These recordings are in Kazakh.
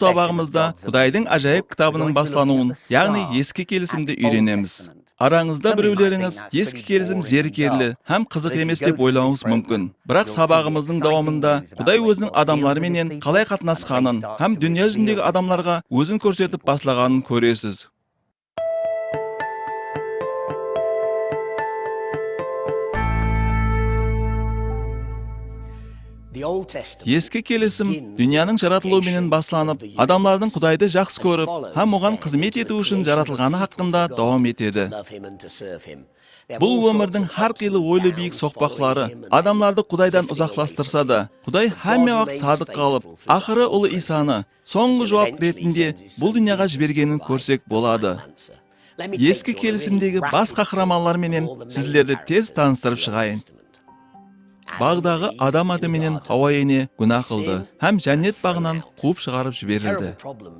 сабағымызда құдайдың ажайып кітабының баслануын яғни ескі келісімді үйренеміз араңызда біреулеріңіз ескі келісім зерікерлі һәм қызық емес деп ойлауыңыз мүмкін бірақ сабағымыздың дауамында құдай өзінің адамдарыменен қалай қатынасқанын һәм дүние жүзіндегі адамдарға өзін көрсетіп баслағанын көресіз ескі келісім дүнияның жаратылуыменен басланып адамдардың құдайды жақсы көріп һәм оған қызмет ету үшін жаратылғаны хақында дауам етеді. бұл өмірдің әрқилы ойлы биік соқпақлары адамдарды құдайдан ұзақластырса да құдай һәмме уақыт садық қалып ақыры ұлы исаны соңғы жауап ретінде бұл дүнияға жібергенін көрсек болады. ескі келісімдегі бас қаһармандарменен сіздерді тез таныстырып шығайын. Бағдағы адам аты менен хауа ене күнә қылды. һәм жәннет бағынан қуып шығарып жіберілді.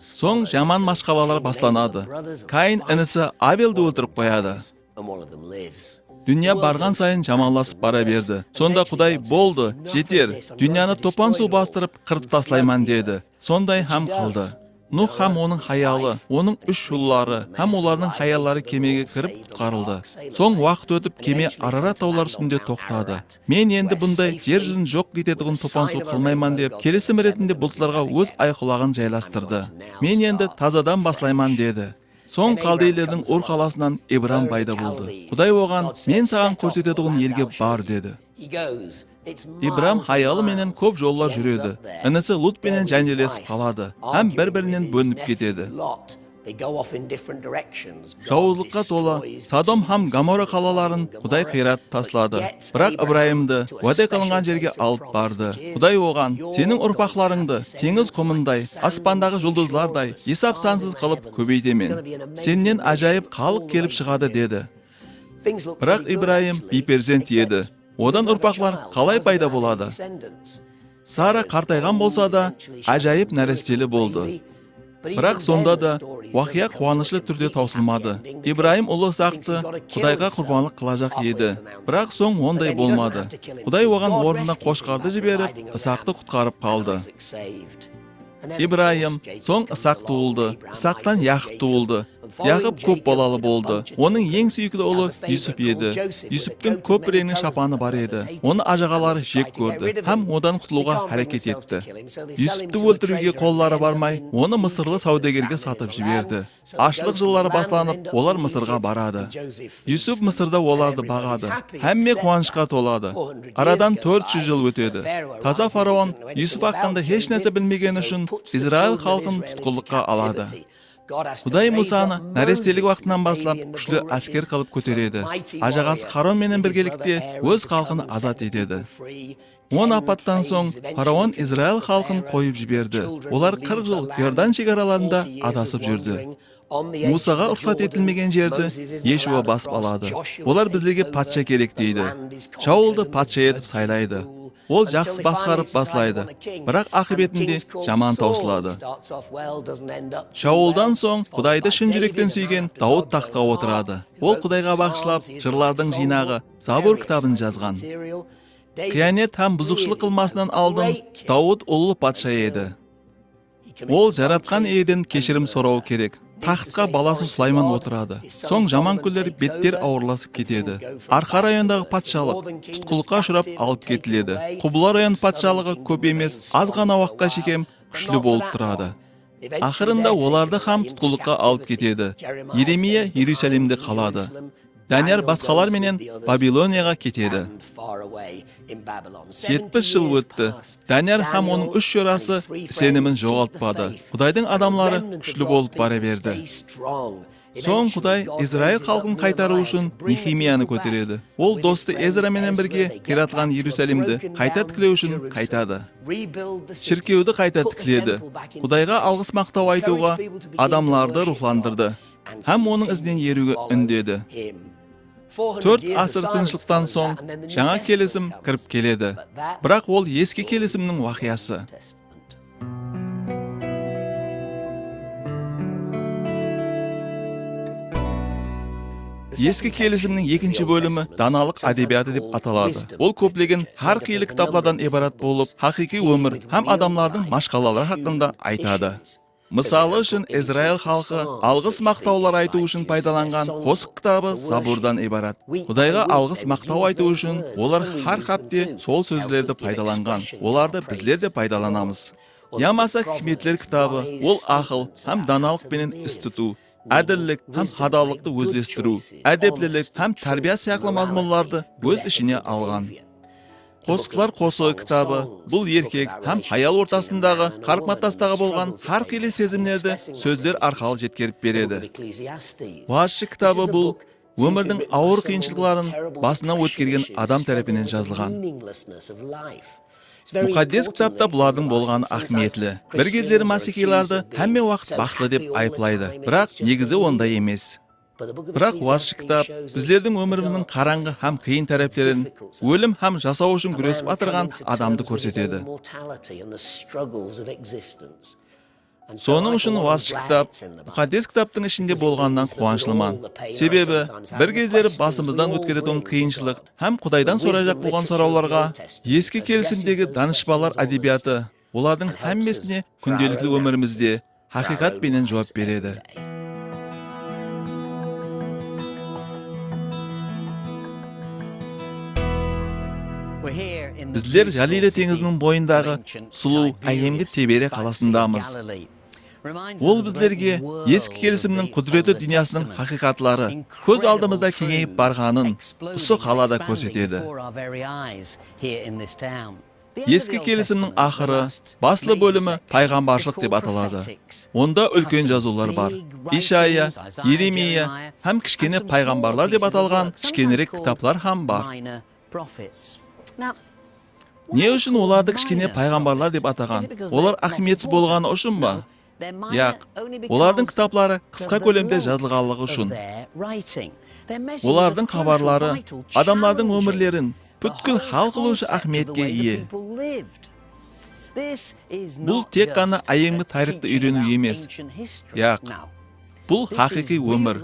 соң жаман машқалалар бастанады. каин інісі абелді өлтіріп қояды. дүния барған сайын жаманласып бара берді. сонда құдай болды жетер. дүнияны топан су бастырып қырып тастайман деді. сондай һәм қылды. Нұх һәм оның хаялы оның үш ұллары һәм олардың хаялары кемеге кіріп құтқарылды соң уақыт өтіп кеме арарат таулар үстінде тоқтады мен енді бұндай жер жүзін жоқ ететұғын топан су қылмайман деп келісім ретінде бұлттарға өз айқұлағын жайластырды мен енді тазадан баслайман деді соң қалдейлердің ур қаласынан ибрам пайда болды құдай оған мен саған көрсететұғын елге бар деді ибрам хаялы менен көп жоллар жүреді інісі лутпенен жәнжелесіп қалады һәм бір бірінен бөлініп кетеді жауыздыққа толы садом һәм гамора қалаларын құдай қират таслады бірақ ыбрайымды уәде қылынған жерге алып барды құдай оған сенің ұрпақларыңды теңіз құмындай аспандағы жұлдызлардай есап сансыз қылып көбейтемен сенен ажайып халық келіп шығады деді бірақ ибраим бейперзент еді одан ұрпақлар қалай пайда болады? Сара қартайған болса да ажайып нәрестелі болды. Бірақ сонда да уақия қуанышлы түрде таусылмады. Ибраим ұлы исақты құдайға құрбандық қылажақ еді. Бірақ соң ондай болмады. Құдай оған орнына қошқарды жіберіп исақты құтқарып қалды. Ибраим соң исақ туылды. Исақтан яқып туылды. Яқып көп балалы болды. оның ең сүйікті ұлы юсуп еді. Юсуптың көп реңі шапаны бар еді. оны ажағалары жек көрді. һәм одан құтылуға әрекет етті. юсупты өлтіруге қолдары бармай оны мысырлы саудагерге сатып жіберді. ашлық жылдары басталып олар мысырға барады. Юсуп мысырда оларды бағады. һәмме қуанышқа толады. Арадан 400 жыл өтеді. Таза фараон юсуп хақында еш нәрсе білмегені үшін израиль халқын тұтқынлыққа алады құдай мұсаны нәрестелік уақытынан бастап күшлі әскер қылып көтереді. ажағасы харон менен біргелікте өз халқын азат етеді. он апаттан соң фараон израиль халқын қойып жіберді. Олар қырық жыл иордан шекараларында адасып жүрді. мусаға рұқсат етілмеген жерді ешуа басып алады. Олар біздерге патша керек дейді. шаулды патша етіп сайлайды. Ол жақсы басқарып баслайды бірақ ақыбетінде жаман таусылады. шаулдан соң құдайды шын жүректен сүйген дауыт таққа отырады. Ол құдайға бағышлап жырлардың жинағы забур кітабын жазған. Қиянет һәм бұзықшылық қылмасынан алдын дауыт ұлы патша еді. ол жаратқан иеден кешірім сұрау керек. Тақытқа баласы сулайман отырады. Соң жаман күндер беттер ауырласып кетеді. Арқа райондағы патшалық тұтқылыққа ұшырап алып кетіледі. Құбыла район патшалығы көп емес аз ғана уақытқа шекем күшлі болып тұрады. Ақырында оларды хам тұтқылыққа алып кетеді. Еремия иерусалимде қалады. Данияр басқаларменен бабилонияға кетеді. Жетпіс жыл өтті. Данияр һәм оның үш жорасы сенімін жоғалтпады. Құдайдың адамлары күшлі болып бара берді. Соң құдай израиль халқын қайтару үшін нехимияны көтереді. Ол досты эзраменен бірге қиратылған иерусалимді қайта тікілеу үшін қайтады. Шіркеуді қайта тікіледі. Құдайға алғыс мақтау айтуға адамларды рухландырды. Һәм оның ізінен еруге үндеді. Төрт асыр тыныштықтан соң жаңа келісім кіріп келеді. Бірақ ол ескі келісімнің уақиясы. Ескі келісімнің екінші бөлімі даналық әдебиеті деп аталады. Ол көптеген har қилы кітаплардан ибарат болып, хақиқи өмір һәм адамлардың машқалалары хақында айтады. Мысалы үшін Израиль халқы алғыс мақтаулар айту үшін пайдаланған қосық кітабы Забурдан ибарат. Құдайға алғыс мақтау айту үшін олар har хапте сол сөздерді пайдаланған. Оларды біздер де пайдаланамыз. Ямаса хикметлер кітабы ол ақыл һәм даналық пенен іс тұту, әділлік һәм хадалықты өзлестіру, әдеплілік һәм тәрбия сияқты мазмұнларды өз ішіне алған. Қосқылар қосығы кітабы бұл еркек һәм аял ортасындағы қарым-қатынастағы болған har қилы сезімдерді сөздер арқылы жеткеріп береді. Уазшы кітабы бұл өмірдің ауыр қиыншылықтарын басынан өткерген адам тарапынан жазылған. Мұқаддес кітапта бұлардың болғаны ахметлі. Бір кездері масихиларды һәмме уақыт бақытлы деп айыплайды, бірақ негізі ондай емес. Бірақ уазшы кітап біздердің өміріміздің қараңғы һәм қиын тәрәптерін, өлім һәм жасау үшін күресіп атырған адамды көрсетеді. Соның үшін уазшы кітап мұқаддес кітаптың ішінде болғаннан қуаныштымын. Себебі бір кездері басымыздан өткеретін қиыншылық һәм Құдайдан сұрайжақ болған сұрауларға ескі келісімдегі данышпалар әдебиеті олардың һәммесіне күнделікті өмірімізде пенен жауап береді. Біздер Жалиле теңізінің бойындағы сұлу әйемгі Тебере қаласындамыз. Ол біздерге ескі келісімнің құдіреті дүниясының хақиқатлары көз алдымызда кеңейіп барғанын осы қалада көрсетеді. Ескі келісімнің ақыры, баслы бөлімі пайғамбаршылық деп аталады. Онда үлкен жазулар бар. Ишая, Еремия һәм кішкене пайғамбарлар деп аталған кішкенірек кітаплар һәм бар. Не үшін оларды кішкене пайғамбарлар деп атаған? Олар ахметсіз болғаны үшін ба? Яқ, олардың кітаплары қысқа көлемде жазылғанлығы үшін. Олардың хабарлары адамдардың өмірлерін бүткіл хал қылушы ахметке ие. Бұл тек қана айемгі тарихты үйрену емес. Яқ, бұл хақиқи өмір,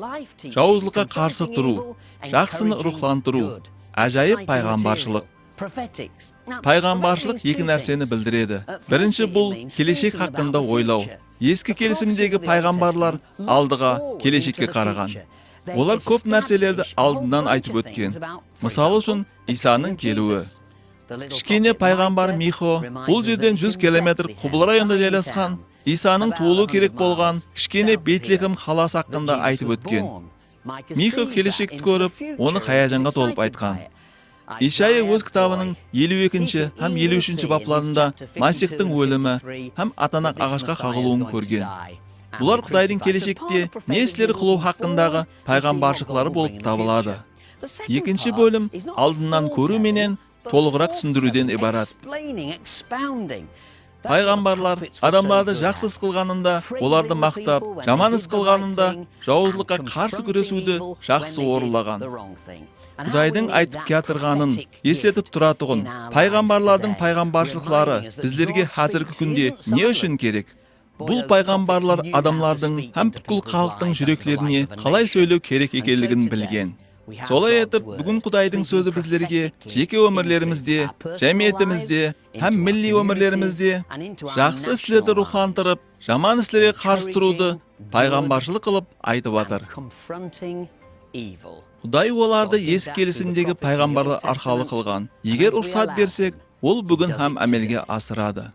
жауызлыққа қарсы тұру, жақсыны рухландыру, әжайып пайғамбаршылық. Пайғамбаршылық екі нәрсені білдіреді. Бірінші бұл келешек хақында ойлау. Ескі келісімдегі пайғамбарлар алдыға, келешекке қараған. Олар көп нәрселерді алдынан айтып өткен. Мысалы үшін Исаның келуі. Кішкене пайғамбар Михо бұл жерден 100 километр Құбыл районында жайласқан Исаның туылу керек болған кішкене Бейтлехем қаласы хақында айтып өткен. Михо келешекті көріп, оны хаяжанға толып айтқан. Ишая өз кітабының 52-ші һәм 53-ші бапларында Масихтың өлімі һәм атанақ ағашқа қағылуын көрген. Бұлар Құдайдың келешекте не істері қылу хақындағы пайғамбаршылықтары болып табылады. Екінші бөлім алдынан көру менен толығырақ түсіндіруден ибарат. Пайғамбарлар адамдарды жақсы іс қылғанында, оларды мақтап, жаман іс қылғанында жауызлыққа қарсы күресуді жақсы орылаған. Құдайдың айтып келтірғанын естетіп тұратұғын пайғамбарлардың пайғамбаршылықтары біздерге қазіргі күнде не үшін керек? Бұл пайғамбарлар адамлардың һәм бүткіл халықтың жүректеріне қалай сөйлеу керек екенлігін білген. Солай етіп, бүгін Құдайдың сөзі біздерге жеке өмірлерімізде, жәмиетімізде һәм милли өмірлерімізде жақсы істерді рухландырып, жаман істерге қарсы тұруды пайғамбаршылық қылып айтып жатыр. Құдай оларды ескі келісімдегі пайғамбарлар арқалы қылған. Егер рұқсат берсек, ол бүгін һәм әмелге асырады.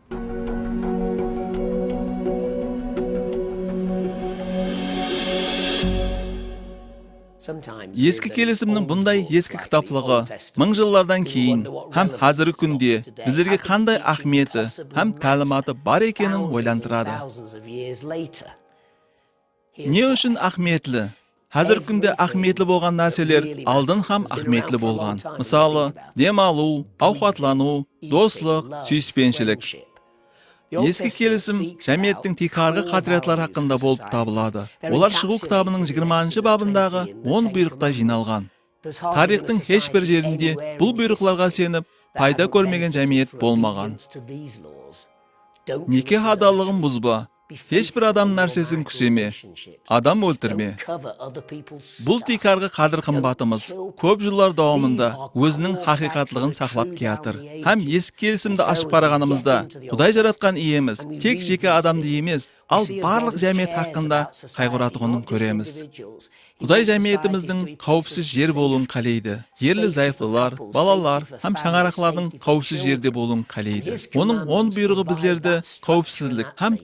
Ескі келісімнің бұндай ескі кітаплығы мың жылдардан кейін һәм қазіргі күнде біздерге қандай ахметі һәм тәліматы бар екенін ойландырады. Не үшін ахметлі? Қазіргі күнде ахметлі болған нәрселер алдын һәм ахметлі болған. Мысалы, демалу, ауқатлану, достық, сүйіспеншілік. Ескі келісім жәмиеттің тикарғы қадіретлар хақында болып табылады. Олар шығу кітабының 20-ші бабындағы 10 бұйрықта жиналған. Тарихтың ешбір жерінде бұл бұйрықларға сеніп, пайда көрмеген жәмиет болмаған. Неке бұзба, Еш бір адам нәрсесін күсеме, адам өлтірме. Бұл тикарғы қадір қымбатымыз көп жылдар дауамында өзінің хақиқатлығын сақлап келатыр. Һәм ескі келісімді ашып қарағанымызда Құдай жаратқан иеміз тек жеке адамды емес, ал барлық жәмиет хақында қайғыратығынын көреміз. Құдай жәмиетіміздің қауіпсіз жер болуын қалейді. Ерлі зайыфлылар, балалар һәм шаңарақлардың қауіпсіз жерде болуын қалейді. Оның он бұйрығы біздерді қауіпсіздік һәм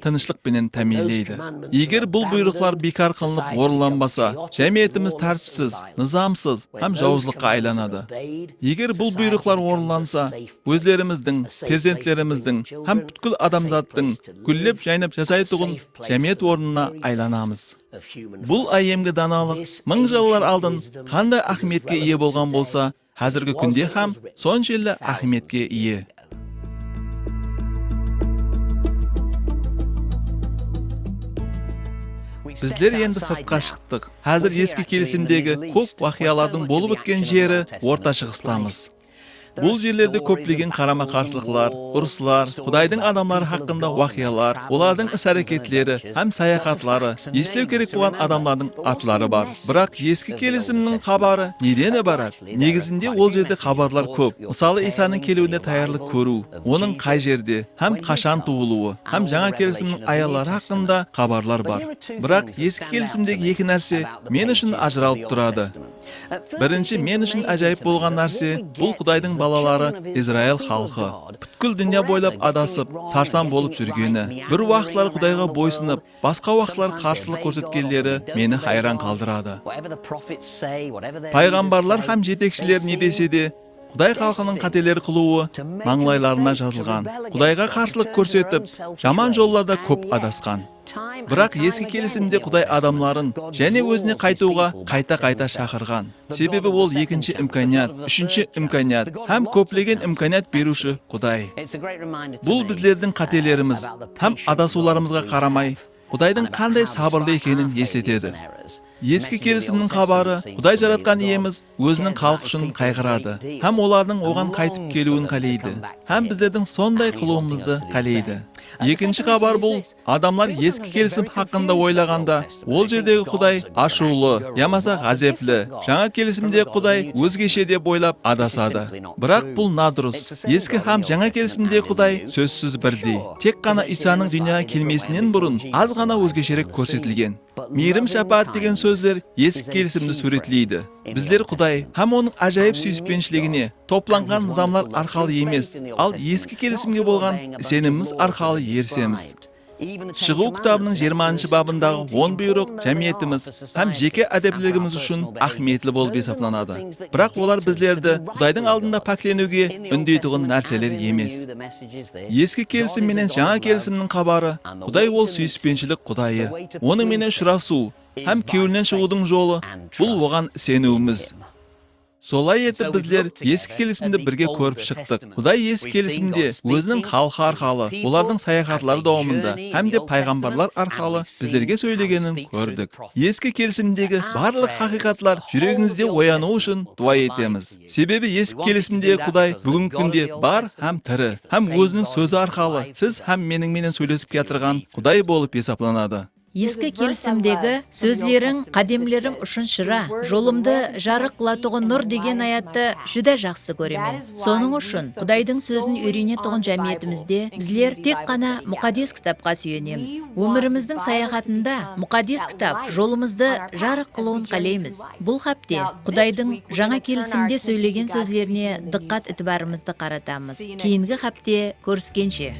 тынышлықпенен тәминлейді. Егер бұл бұйрықтар бекар қылынып орынланбаса, жәмиетіміз тәртіпсіз, низамсыз һәм жауыздыққа айланады. Егер бұл бұйрықлар орынланса, өзлеріміздің, перзентлеріміздің һәм бүткіл адамзаттың гүллеп жайнап жасайтұғын жәмиет орнына айланамыз. Бұл айемгі даналық мың жылдар алдын қандай ахметке ие болған болса, қазіргі күнде һәм соншелі ахметке ие. Біздер енді сыртқа шықтық. Қазір ескі келісімдегі көп уақиялардың болып өткен жері орта шығыстамыз. Бұл жерлерде көптеген қарама қарсылықлар, ұрысылар, Құдайдың адамдары хақында уақиялар, олардың іс-әрекетлері һәм саяхатлары, естілеу керек болған адамдардың атлары бар. Бірақ ескі келісімнің хабары неден барады? Негізінде ол жерде хабарлар көп. Мысалы Исаның келуіне даярлық көру, оның қай жерде һәм қашан туылуы, һәм жаңа келісімнің аялары хақында хабарлар бар. Бірақ ескі келісімдегі екі нәрсе мен үшін ажыралып тұрады. Бірінші мен үшін әжайып болған нәрсе бұл Құдайдың балалары Израил халқы. Бүткіл дүния бойлап адасып, сарсан болып жүргені. Бір уақытлар Құдайға бойсынып, басқа уақытлар қарсылық көрсеткендері мені хайран қалдырады. Пайғамбарлар һәм жетекшілер не десе де, Құдай халқының қателер қылуы маңлайларына жазылған. Құдайға қарсылық көрсетіп, жаман жолларда көп адасқан. Бірақ ескі келісімде Құдай адамларын және өзіне қайтуға қайта-қайта шақырған. Себебі ол екінші имканият, үшінші имканият һәм көплеген имканият беруші Құдай. Бұл біздердің қателеріміз һәм адасуларымызға қарамай, Құдайдың қандай сабырлы екенін естетеді. Ескі келісімнің хабары Құдай жаратқан иеміз өзінің халқы үшін қайғырады, һәм олардың оған қайтып келуін қалейді, һәм біздердің сондай қылуымызды қалейді. Екінші хабар бұл адамлар ескі келісім хақында ойлағанда, ол жердегі Құдай ашулы, ямаса ғазеплі. Жаңа келісімде Құдай өзгеше деп ойлап адасады. Бірақ бұл надұрыс. Ескі һәм жаңа келісімде Құдай сөзсіз бірдей. Тек қана Исаның дүнияға келмесінен бұрын аз ғана өзгешерек көрсетілген. Мейірім шапаат деген сөздер ескі келісімді суретлейді. Біздер Құдай һәм оның ажайып сүйіспеншілігіне топланған низамлар арқалы емес, ал ескі келісімге болған сеніміміз арқалы ерсеміз. Шығу кітабының 20 бабындағы 10 бұйрық жәмиетіміз һәм жеке әдеплігіміз үшін ахметлі болып есептелінеді. Бірақ олар біздерді Құдайдың алдында пәкленуге үндейтұғын нәрселер емес. Ескі келісім менен жаңа келісімнің хабары Құдай ол сүйіспеншілік Құдайы. Оның менен ұшырасу һәм кеуілінен шығудың жолы бұл оған сенуіміз. Солай етіп біздер ескі келісімді бірге көріп шықтық. Құдай ескі келісімде өзінің халқы арқалы, олардың саяхатлары дауымында, һәм де пайғамбарлар арқалы біздерге сөйлегенін көрдік. Ескі келісімдегі барлық хақиқатлар жүрегіңізде ояну үшін дуа етеміз. Себебі ескі келісімде Құдай бүгінгі күнде бар һәм тірі, һәм өзінің сөзі арқалы сіз һәм менің менен сөйлесіп Құдай болып есептелінеді. Ескі келісімдегі сөзлерің, қадемлерің үшін шыра, жолымды жарық қылатұғын нұр деген аятты жүдә жақсы көремін. Соның үшін Құдайдың сөзін үйрене тұғын жәмиетімізде біздер тек қана мұқадес кітапқа сүйенеміз. Өміріміздің саяхатында мұқадес кітап жолымызды жарық қылуын қалейміз. Бұл хапте Құдайдың жаңа келісімде сөйлеген сөзлеріне дыққат ітібарымызды қаратамыз. Кейінгі хапте көріскенше.